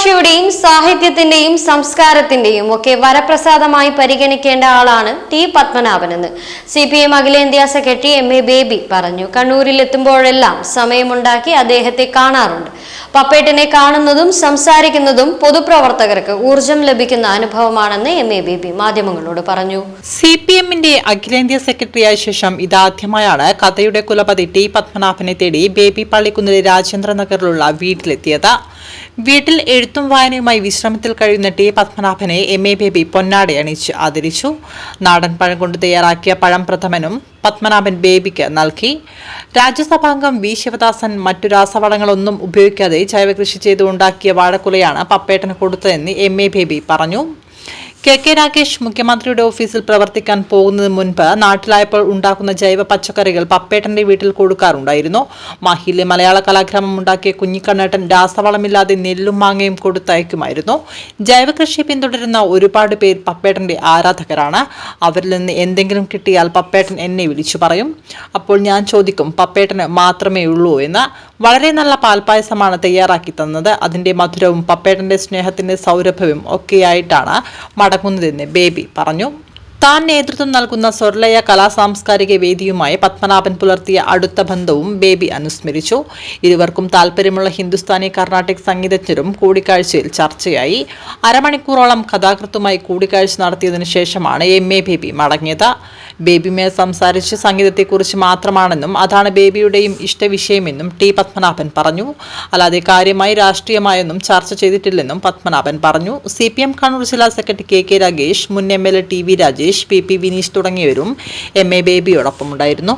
ഭാഷയുടെയും സാഹിത്യത്തിന്റെയും സംസ്കാരത്തിന്റെയും ഒക്കെ വരപ്രസാദമായി പരിഗണിക്കേണ്ട ആളാണ് ടി പത്മനാഭനെന്ന് സി പി എം അഖിലേന്ത്യാ സെക്രട്ടറി എം എ ബേബി പറഞ്ഞു. കണ്ണൂരിൽ എത്തുമ്പോഴെല്ലാം സമയമുണ്ടാക്കി അദ്ദേഹത്തെ കാണാറുണ്ട്. പപ്പേട്ടിനെ കാണുന്നതും സംസാരിക്കുന്നതും പൊതുപ്രവർത്തകർക്ക് ഊർജം ലഭിക്കുന്ന അനുഭവമാണെന്ന് എം എ ബേബി മാധ്യമങ്ങളോട് പറഞ്ഞു. സി പി എമ്മിന്റെ അഖിലേന്ത്യാ സെക്രട്ടറിയായ ശേഷം ഇതാദ്യമായാണ് കഥയുടെ കുലപതി ടി പത്മനാഭനെ തേടി ബേബി പള്ളിക്കുന്നിലെ രാജേന്ദ്ര നഗറിലുള്ള വീട്ടിലെത്തിയത്. വീട്ടിൽ എഴുത്തും വായനയുമായി വിശ്രമത്തിൽ കഴിയുന്ന ടി പത്മനാഭനെ എം എ ബേബി പൊന്നാടി അണിച്ച് ആദരിച്ചു. നാടൻ പഴം കൊണ്ട് തയ്യാറാക്കിയ പഴം പ്രഥമനും പത്മനാഭൻ ബേബിക്ക് നൽകി. രാജ്യസഭാംഗം വി. ശിവദാസൻ മറ്റു രാസവളങ്ങളൊന്നും ഉപയോഗിക്കാതെ ജൈവകൃഷി ചെയ്തുണ്ടാക്കിയ വാഴക്കുലയാണ് പപ്പേട്ടന് കൊടുത്തതെന്ന് എം. എ. ബേബി പറഞ്ഞു. കെ കെ രാകേഷ് മുഖ്യമന്ത്രിയുടെ ഓഫീസിൽ പ്രവർത്തിക്കാൻ പോകുന്നതിന് മുൻപ് നാട്ടിലായപ്പോൾ ഉണ്ടാക്കുന്ന ജൈവ പച്ചക്കറികൾ പപ്പേട്ടന്റെ വീട്ടിൽ കൊടുക്കാറുണ്ടായിരുന്നു. മാഹിയിലെ മലയാള കലാഗ്രാമം ഉണ്ടാക്കിയ കുഞ്ഞിക്കണ്ണേട്ടൻ രാസവളമില്ലാതെ നെല്ലും മാങ്ങയും കൊടുത്തയക്കുമായിരുന്നു. ജൈവകൃഷി പിന്തുടരുന്ന ഒരുപാട് പേർ പപ്പേട്ടന്റെ ആരാധകരാണ്. അവരിൽ നിന്ന് എന്തെങ്കിലും കിട്ടിയാൽ പപ്പേട്ടൻ എന്നെ വിളിച്ചു പറയും. അപ്പോൾ ഞാൻ ചോദിക്കും പപ്പേട്ടന് മാത്രമേ ഉള്ളൂ എന്ന്. വളരെ നല്ല പാൽപ്പായസമാണ് തയ്യാറാക്കി തന്നത്. അതിന്റെ മധുരവും പപ്പേട്ടന്റെ സ്നേഹത്തിന്റെ സൗരഭ്യവും ഒക്കെയായിട്ടാണ് മടങ്ങുന്നതെന്ന് ബേബി പറഞ്ഞു. താൻ നേതൃത്വം നൽകുന്ന സ്വർലയ കലാ സാംസ്കാരിക വേദിയുമായി പത്മനാഭൻ പുലർത്തിയ അടുത്ത ബന്ധവും ബേബി അനുസ്മരിച്ചു. ഇരുവർക്കും താല്പര്യമുള്ള ഹിന്ദുസ്ഥാനി കർണാട്ടിക് സംഗീതജ്ഞരും കൂടിക്കാഴ്ചയിൽ ചർച്ചയായി. അരമണിക്കൂറോളം കഥാകൃത്തുമായി കൂടിക്കാഴ്ച നടത്തിയതിനു ശേഷമാണ് എം എ ബേബി മടങ്ങിയത്. ബേബിമേൽ സംസാരിച്ച് സംഗീതത്തെക്കുറിച്ച് മാത്രമാണെന്നും അതാണ് ബേബിയുടെയും ഇഷ്ടവിഷയമെന്നും ടി പത്മനാഭൻ പറഞ്ഞു. അല്ലാതെ കാര്യമായി രാഷ്ട്രീയമായൊന്നും ചർച്ച ചെയ്തിട്ടില്ലെന്നും പത്മനാഭൻ പറഞ്ഞു. സി പി എം കണ്ണൂർ ജില്ലാ സെക്രട്ടറി കെ കെ രാഗേഷ് മുൻ M L A T V Rajesh P P Vineesh തുടങ്ങിയവരും എം എ ബേബിയോടൊപ്പമുണ്ടായിരുന്നു.